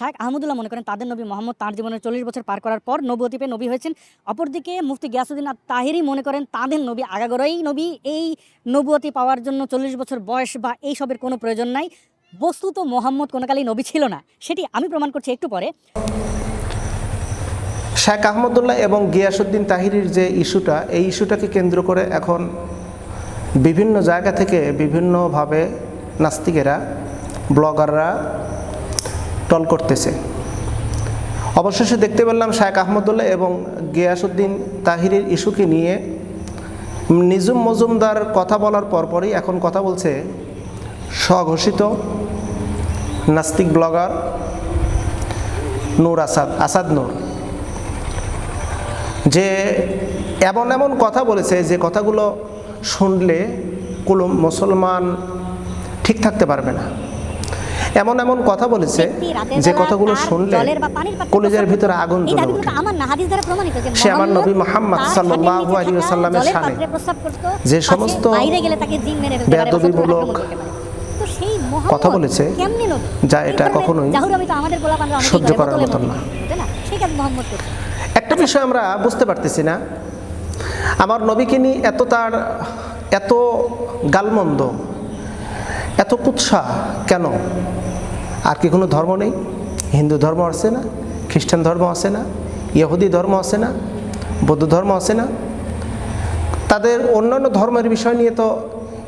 শাহেখ আহমদুল্লাহ মনে করেন তাদের নবী মোহাম্মদ তার জীবনের চল্লিশ বছর পার করার পর পেয়ে নবী হয়েছেন। অপরদিকে মুফতি গিয়াসুদ্দিন আর তাহিরি মনে করেন তাদের নবী আগাগোড়াই নবী। এই নবুয়তি পাওয়ার জন্য চল্লিশ বছর বয়স বা এই সবের কোনো প্রয়োজন নাই। বস্তুত মোহাম্মদ কোনো কালেই নবী ছিল না, সেটি আমি প্রমাণ করছি একটু পরে। শেখ আহমদুল্লাহ এবং গিয়াসুদ্দিন তাহিরির যে ইস্যুটা, এই ইস্যুটাকে কেন্দ্র করে এখন বিভিন্ন জায়গা থেকে বিভিন্নভাবে নাস্তিকেরা, ব্লগাররা টল করতেছে। অবশেষে দেখতে পেলাম শেখ আহমদুল্লাহ এবং গিয়াসুদ্দিন তাহিরের ইস্যুকে নিয়ে নিজুম মজুমদার কথা বলার পরপরই এখন কথা বলছে স্বঘোষিত নাস্তিক ব্লগার নূর আসাদ আসাদ নূর। যে এমন এমন কথা বলেছে, যে কথাগুলো শুনলে কোনো মুসলমান ঠিক থাকতে পারবে না। এমন এমন কথা বলেছে যে কথাগুলো শুনলে কলেজের ভিতরে আগুন জ্বলে ওঠে সে আমার নবী মোহাম্মদ সাল্লাল্লাহু আলাইহি ওয়াসাল্লামের শানে যে সমস্ত বেয়াদবিমূলক কথা বলেছে, যা এটা কখনোই সহ্য করার মতন না। একটা বিষয় আমরা বুঝতে পারতেছি না। আমার নবীকে নিয়ে এত তার এত গালমন্দ এত কুৎসা কেন? আর কি কোনো ধর্ম নেই? হিন্দু ধর্ম আছে না? খ্রিস্টান ধর্ম আছে না? ইহুদি ধর্ম আছে না? বৌদ্ধ ধর্ম আছে না? তাদের অন্যান্য ধর্মের বিষয় নিয়ে তো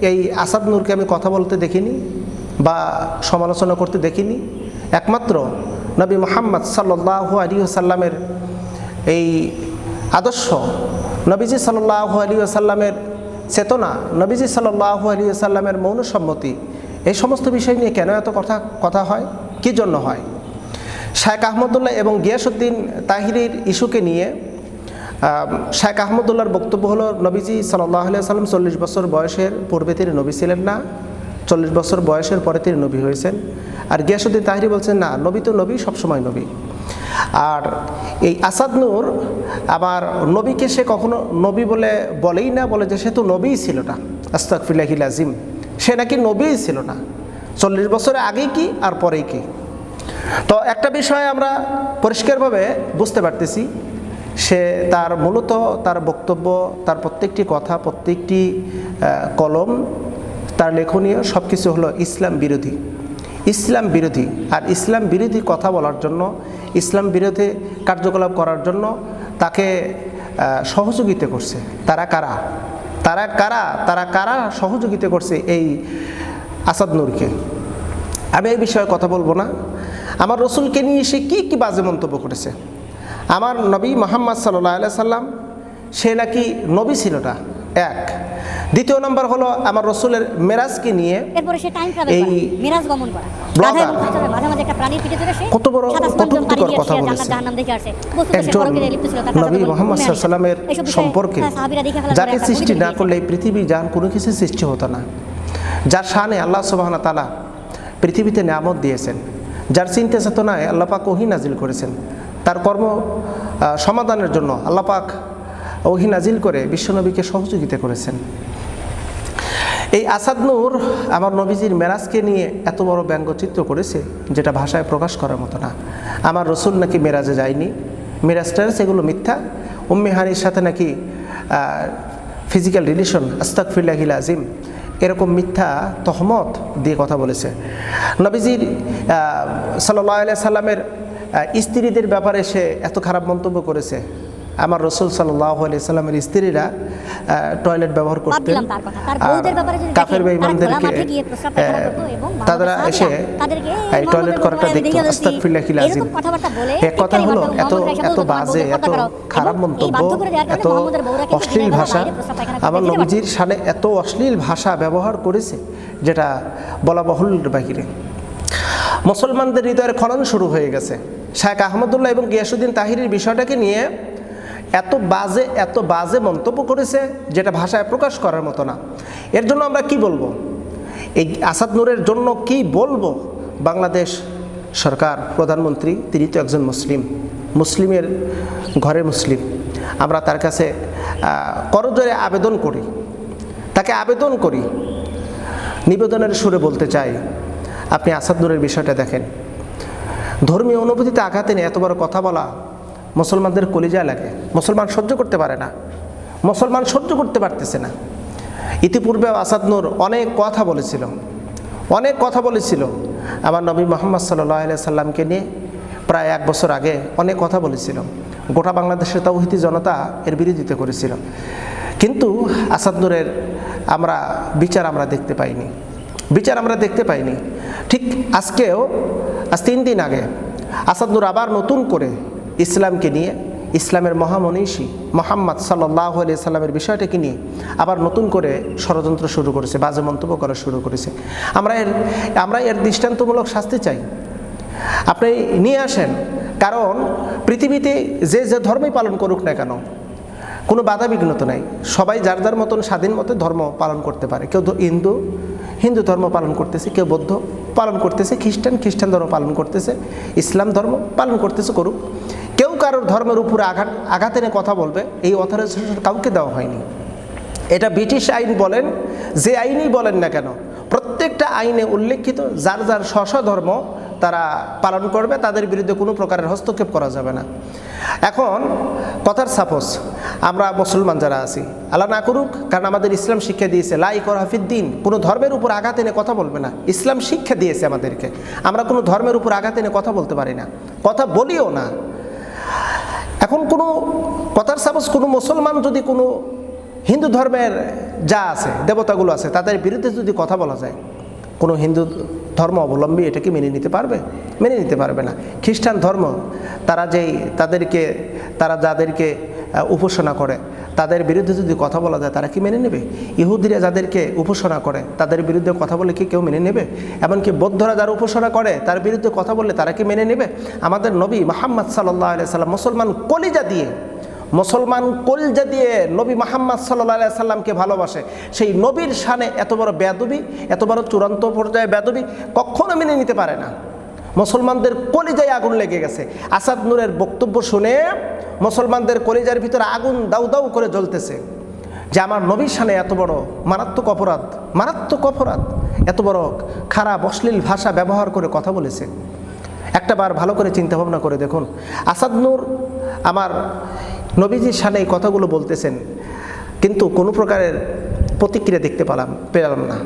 এই আসাদ নূরকে আমি কথা বলতে দেখিনি বা সমালোচনা করতে দেখিনি। একমাত্র নবী মোহাম্মদ সাল্লাহু আলী সাল্লামের এই আদর্শ নবীজি সাল্লাহু আলী সাল্লামের চেতনা, নবীজি সাল্লাহু আলী সাল্লামের মৌন সম্মতি এই সমস্ত বিষয় নিয়ে কেন এত কথা কথা হয়? কী জন্য হয়? শায়েখ আহমদুল্লাহ এবং গিয়াসুদ্দিন তাহিরির ইস্যুকে নিয়ে শায়েখ আহমদুল্লাহর বক্তব্য হলো, নবীজি সাল্লাহ সাল্লাম চল্লিশ বছর বয়সের পূর্বে তিনি নবী ছিলেন না, চল্লিশ বছর বয়সের পরে তিনি নবী হয়েছেন। আর গিয়াসুদ্দিন তাহিরি বলছেন, না, নবী তো নবী, সবসময় নবী। আর এই আসাদ নূর আবার নবীকে সে কখনো নবী বলে বলেই না, বলে যে সে তো নবীই ছিল না। আস্তাকফিল্লাহিল আজিম সে নাকি নবীই ছিল না। চল্লিশ বছরের আগেই কি আর পরেই কি? তো একটা বিষয় আমরা পরিষ্কারভাবে বুঝতে পারতেছি, সে তার মূলত তার বক্তব্য, তার প্রত্যেকটি কথা, প্রত্যেকটি কলম, তার লেখনীয় সব কিছু হলো ইসলাম বিরোধী। ইসলাম বিরোধী আর ইসলাম বিরোধী কথা বলার জন্য, ইসলাম বিরোধী কার্যকলাপ করার জন্য তাকে সহযোগিতা করছে। তারা কারা? তারা কারা? তারা কারা সহযোগিতা করছে এই আসাদ নূরকে? আমি এই বিষয়ে কথা বলব না। আমার রসুলকে নিয়ে সে কী কী বাজে মন্তব্য করেছে? আমার নবী মোহাম্মদ সাল্লাহ সাল্লাম সে নাকি নবী ছিল না? এক। দ্বিতীয় নম্বর হলো আমার রসুলের মেরাজকে নিয়ে এরপরে সে টাইম ট্রাভেল এই মিরাজ গমন করে। ব্লগার গাধার মধ্যে চড়ে মাঝে মাঝে একটা প্রাণীর পিঠে চড়ে সে কত বড় সাত আসমান জন পাড়ি কটূক্তিকর কথা বলেছে। জাহান্নাম দেখে আসে। একজন পরকীয়ায় লিপ্ত ছিল, তার নবী কাছে মোহাম্মদ সাল্লামের সম্পর্কে যাকে সৃষ্টি না লিখেছে। করলে এই পৃথিবী যান কোনো কিছু সৃষ্টি হতো না। যার শানে আল্লাহ সুবাহনা তালা পৃথিবীতে নিয়ামত দিয়েছেন। যার চিন্তা চেতনায় আল্লাপাক ওহি নাজিল করেছেন। তার কর্ম সমাধানের জন্য আল্লাপাক ওহি নাজিল করে বিশ্বনবীকে সহযোগিতা করেছেন। এই আসাদ নূর আমার নবীজির মেরাজকে নিয়ে এত বড় ব্যঙ্গচিত্র করেছে, যেটা ভাষায় প্রকাশ করার মতো না। আমার রসুল নাকি মেরাজে যায়নি। মেরাজটার সেগুলো মিথ্যা। উম্মি হানির সাথে নাকি ফিজিক্যাল রিলেশন আস্তাকফিল্লাহিল আজিম এরকম মিথ্যা তহমত দিয়ে কথা বলেছে। নবীজির সাল্লাহ সাল্লামের স্ত্রীদের ব্যাপারে সে এত খারাপ মন্তব্য করেছে। আমার রসুল সাল্লাহ আলিয়া সাল্লামের স্ত্রীরা টয়লেট ব্যবহার করতেন। কাফের বেঈমানদেরকে তারা এসে এই টয়লেট করাটা দেখতো এরকম আজিম এক কথা হলো এত এত বাজে এত খারাপ মন্তব্য এত অশ্লীল ভাষা। আমার নবীজির সানে এত অশ্লীল ভাষা ব্যবহার করেছে যেটা বলা বাহুল্যের বাহিরে। মুসলমানদের হৃদয়ের খনন শুরু হয়ে গেছে। শায়েখ আহমদুল্লাহ এবং গিয়াসুদ্দিন তাহিরের বিষয়টাকে নিয়ে এত বাজে এত বাজে মন্তব্য করেছে যেটা ভাষায় প্রকাশ করার মতো না। এর জন্য আমরা কি বলব? এই আসাদ নূরের জন্য কি বলব? বাংলাদেশ সরকার, প্রধানমন্ত্রী, তিনি তো একজন মুসলিম। মুসলিমের ঘরে মুসলিম। আমরা তার কাছে করজোরে আবেদন করি। তাকে আবেদন করি। নিবেদনের সুরে বলতে চাই, আপনি আসাদ নূরের বিষয়টা দেখেন। ধর্মীয় অনুভূতিতে আঘাত এনে এত বড় কথা বলা মুসলমানদের কলিজায় লাগে। মুসলমান সহ্য করতে পারে না। মুসলমান সহ্য করতে পারতেছে না। ইতিপূর্বে আসাদ নূর অনেক কথা বলেছিল। অনেক কথা বলেছিল। আমার নবী মোহাম্মদ সাল্লাহ সাল্লামকে নিয়ে প্রায় এক বছর আগে অনেক কথা বলেছিল। গোটা বাংলাদেশের তৌহিদি জনতা এর বিরোধিতা করেছিল। কিন্তু আসাদ নূরের আমরা বিচার আমরা দেখতে পাইনি। বিচার আমরা দেখতে পাইনি। ঠিক আজকেও, আজ তিন দিন আগে আসাদ নূর আবার নতুন করে ইসলামকে নিয়ে, ইসলামের মহামনীষী মোহাম্মদ সাল্লাহ আলি সাল্লামের বিষয়টাকে নিয়ে আবার নতুন করে ষড়যন্ত্র শুরু করেছে, বাজে মন্তব্য করা শুরু করেছে। আমরা এর আমরা এর দৃষ্টান্তমূলক শাস্তি চাই। আপনি নিয়ে আসেন, কারণ পৃথিবীতে যে যে ধর্মই পালন করুক না কেন কোনো বাধা বিঘ্নত নাই। সবাই যার যার মতন স্বাধীন মতো ধর্ম পালন করতে পারে। কেউ হিন্দু হিন্দু ধর্ম পালন করতেছে, কেউ বৌদ্ধ পালন করতেছে, খ্রিস্টান খ্রিস্টান ধর্ম পালন করতেছে, ইসলাম ধর্ম পালন করতেছে, করুক। কেউ কারোর ধর্মের উপরে আঘাত আঘাত এনে কথা বলবে, এই অথরাইজেশন কাউকে দেওয়া হয়নি। এটা ব্রিটিশ আইন বলেন, যে আইনই বলেন না কেন, প্রত্যেকটা আইনে উল্লেখিত যার যার স্ব ধর্ম তারা পালন করবে, তাদের বিরুদ্ধে কোনো প্রকারের হস্তক্ষেপ করা যাবে না। এখন, কথার সাপোজ, আমরা মুসলমান যারা আছি, আল্লাহ না করুক, কারণ আমাদের ইসলাম শিক্ষা দিয়েছে লাই কর হাফিদ্দিন কোনো ধর্মের উপর আঘাত এনে কথা বলবে না। ইসলাম শিক্ষা দিয়েছে আমাদেরকে, আমরা কোনো ধর্মের উপর আঘাত এনে কথা বলতে পারি না। কথা বলিও না। এখন কোনো, কথার সাপোজ, কোনো মুসলমান যদি কোনো হিন্দু ধর্মের যা আছে, দেবতাগুলো আছে, তাদের বিরুদ্ধে যদি কথা বলা যায়, কোনো হিন্দু ধর্ম অবলম্বী এটাকে মেনে নিতে পারবে? মেনে নিতে পারবে না। খ্রিস্টান ধর্ম, তারা যেই, তাদেরকে, তারা যাদেরকে উপাসনা করে, তাদের বিরুদ্ধে যদি কথা বলা যায়, তারা কি মেনে নেবে? ইহুদিরা যাদেরকে উপাসনা করে, তাদের বিরুদ্ধে কথা বলে কি কেউ মেনে নেবে? এমনকি বৌদ্ধরা যারা উপাসনা করে, তার বিরুদ্ধে কথা বললে তারা কি মেনে নেবে? আমাদের নবী মোহাম্মদ সাল্লাহ আলিয়া সাল্লাম মুসলমান কলিজা দিয়ে মুসলমান কলজা দিয়ে নবী মোহাম্মদ সাল্লাহ সাল্লামকে ভালোবাসে। সেই নবীর শানে এত বড় বেদবি এত বড় চূড়ান্ত পর্যায়ে বেদবি কখনো মেনে নিতে পারে না। মুসলমানদের কলিজায় আগুন লেগে গেছে। আসাদ নূরের বক্তব্য শুনে মুসলমানদের কলিজার ভিতরে আগুন দাউ দাউ করে জ্বলতেছে। যে আমার নবীর শানে এত বড় মারাত্মক অপরাধ মারাত্মক অপরাধ, এত বড় খারাপ, অশ্লীল ভাষা ব্যবহার করে কথা বলেছে। একটা বার ভালো করে চিন্তা ভাবনা করে দেখুন। আসাদ নূর আমার নবীজির সানে এই কথাগুলো বলতেছেন কিন্তু কোনো প্রকারের প্রতিক্রিয়া দেখতে পেলাম পেলাম না।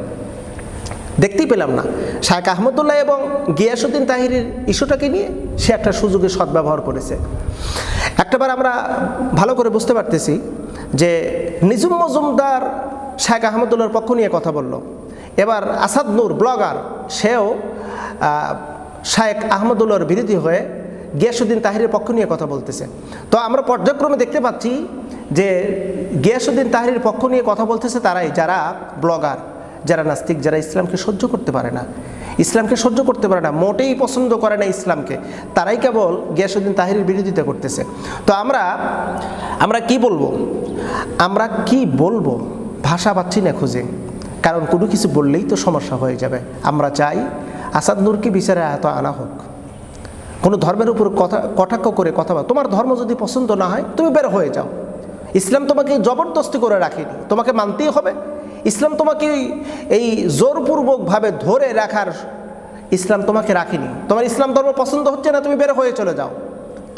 দেখতেই পেলাম না। শায়েখ আহমদুল্লাহ এবং গিয়াসুদ্দিন তাহিরের ইস্যুটাকে নিয়ে সে একটা সুযোগে সদ্ব্যবহার করেছে। একটাবার আমরা ভালো করে বুঝতে পারতেছি যে নিজুম মজুমদার শায়েখ আহমদুল্লাহর পক্ষ নিয়ে কথা বলল। এবার আসাদ নূর ব্লগার সেও আহ, শায়েখ আহমদুল্লাহর বিরোধী হয়ে গিয়াসুদ্দিন তাহিরের পক্ষ নিয়ে কথা বলতেছে। তো আমরা পর্যায়ক্রমে দেখতে পাচ্ছি যে গিয়াসুদ্দিন তাহিরের পক্ষ নিয়ে কথা বলতেছে তারাই, যারা ব্লগার, যারা নাস্তিক, যারা ইসলামকে সহ্য করতে পারে না। ইসলামকে সহ্য করতে পারে না, মোটেই পছন্দ করে না ইসলামকে। তারাই কেবল গিয়াসুদ্দিন তাহিরের বিরোধিতা করতেছে। তো আমরা আমরা কি বলব? আমরা কি বলব? ভাষা পাচ্ছি না খুঁজে। কারণ কোনো কিছু বললেই তো সমস্যা হয়ে যাবে। আমরা চাই আসাদ নূরকে বিচারে আয়ত আনা হোক। কোনো ধর্মের উপর কথা, কটাক্ষ করে কথা তোমার ধর্ম যদি পছন্দ না হয়, তুমি বের হয়ে যাও। ইসলাম তোমাকে জবরদস্তি করে রাখেনি। তোমাকে মানতেই হবে। ইসলাম তোমাকে এই জোরপূর্বকভাবে ধরে রাখার ইসলাম তোমাকে রাখেনি। তোমার ইসলাম ধর্ম পছন্দ হচ্ছে না, তুমি বের হয়ে চলে যাও।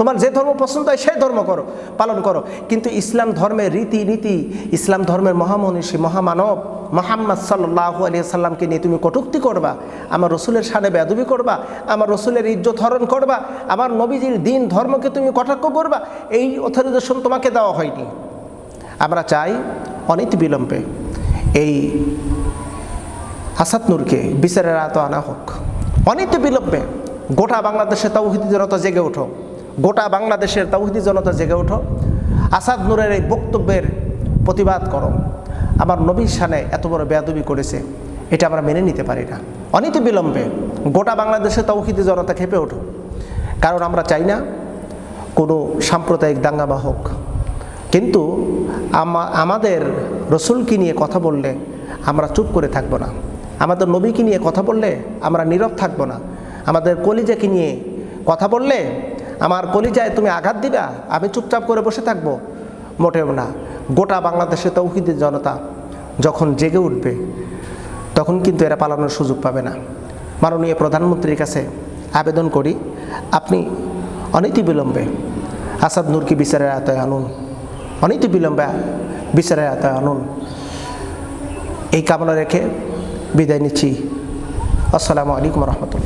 তোমার যে ধর্ম পছন্দ হয় সেই ধর্ম করো, পালন করো। কিন্তু ইসলাম ধর্মের রীতি নীতি ইসলাম ধর্মের মহামনীষী, মহামানব মোহাম্মদ সাল্লাহ আলিয়া সাল্লামকে নিয়ে তুমি কটুক্তি করবা, আমার রসুলের সানে বেদবি করবা, আমার রসুলের ইজ্জত হরণ করবা, আমার নবীজির দিন ধর্মকে তুমি কটাক্ষ করবা, এই অথরিজেশন তোমাকে দেওয়া হয়নি। আমরা চাই অনিত বিলম্বে এই হাসাত নূরকে বিচারের আত আনা হোক। অনীতি বিলম্বে গোটা বাংলাদেশে তৌহিদি জনতা জেগে ওঠো গোটা বাংলাদেশের তৌহিদি জনতা জেগে ওঠো। আসাদ নূরের এই বক্তব্যের প্রতিবাদ করো। আমার নবীর সানে এত বড় বেয়াদবি করেছে, এটা আমরা মেনে নিতে পারি না। অনীতি বিলম্বে গোটা বাংলাদেশের তৌহিদি জনতা খেপে ওঠো। কারণ আমরা চাই না কোনো সাম্প্রদায়িক দাঙ্গামা হোক। কিন্তু আমাদের রসুলকে নিয়ে কথা বললে আমরা চুপ করে থাকব না। আমাদের নবীকে নিয়ে কথা বললে আমরা নীরব থাকব না। আমাদের কলিজাকে নিয়ে কথা বললে আমার কলিজায় তুমি আঘাত দিবা, আমি চুপচাপ করে বসে থাকব। মোটেও না। গোটা বাংলাদেশে তৌহিদের জনতা যখন জেগে উঠবে, তখন কিন্তু এরা পালানোর সুযোগ পাবে না। মাননীয় প্রধানমন্ত্রীর কাছে আবেদন করি, আপনি অনতিবিলম্বে আসাদ নূরকে বিচারের আয়তায় আনুন। অনতিবিলম্বে বিচারের আয়তায় আনুন। এই কামনা রেখে বিদায় নিচ্ছি। আসসালামু আলাইকুম রহমতুল